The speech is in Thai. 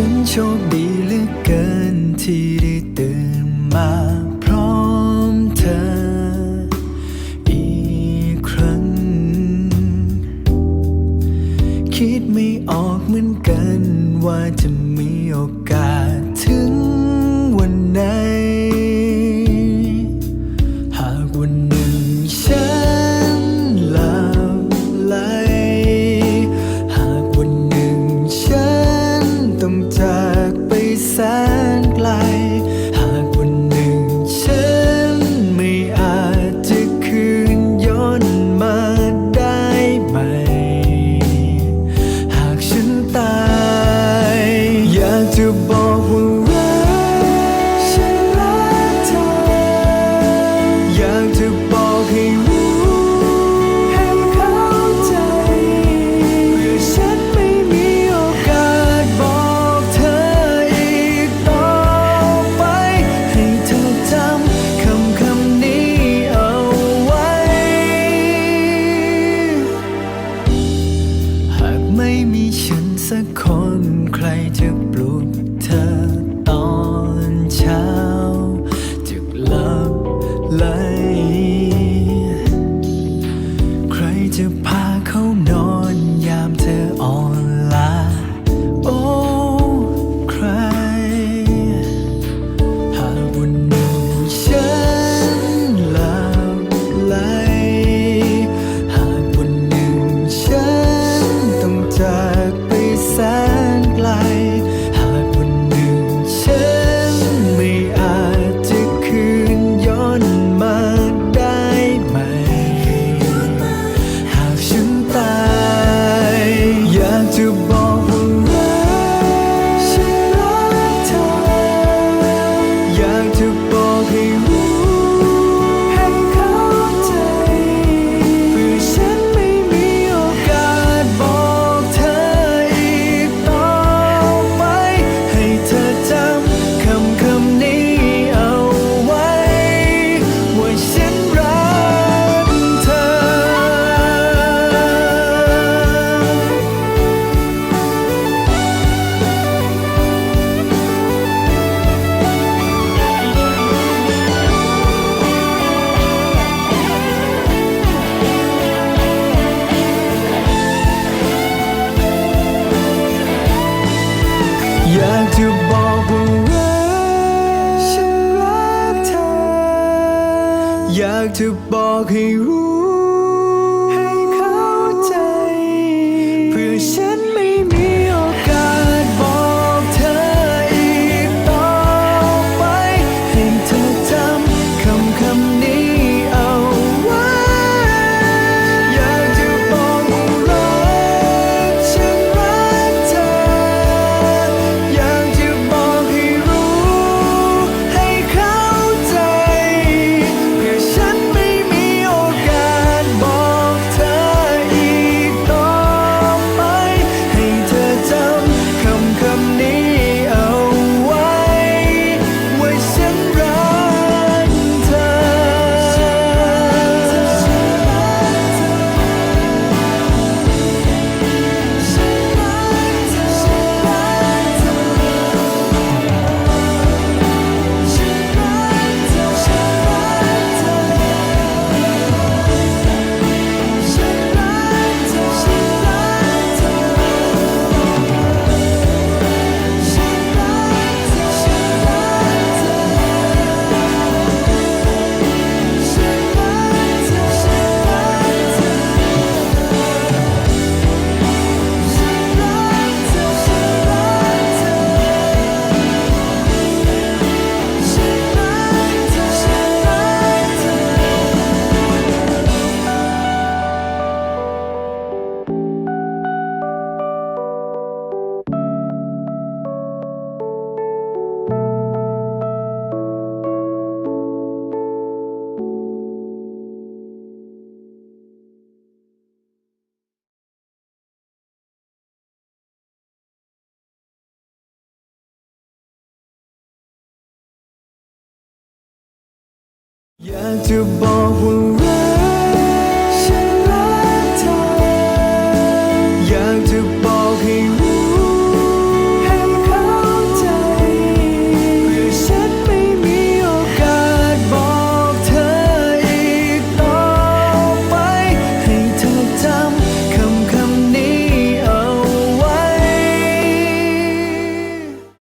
ฉันโชคดีเหลือเกินที่ได้ตื่นมาพร้อมเธอ อีกครั้ง คิดไม่ออกเหมือนกันว่าจะ สนไกล หากวันหนึ่งฉันไม่อาจจะคืนย้อนมาได้ไหม หากฉันตาย อยากจะบอก อยากจะบอกว่ารักฉันรักเธอ อยากจะบอกให้รู้ yeah,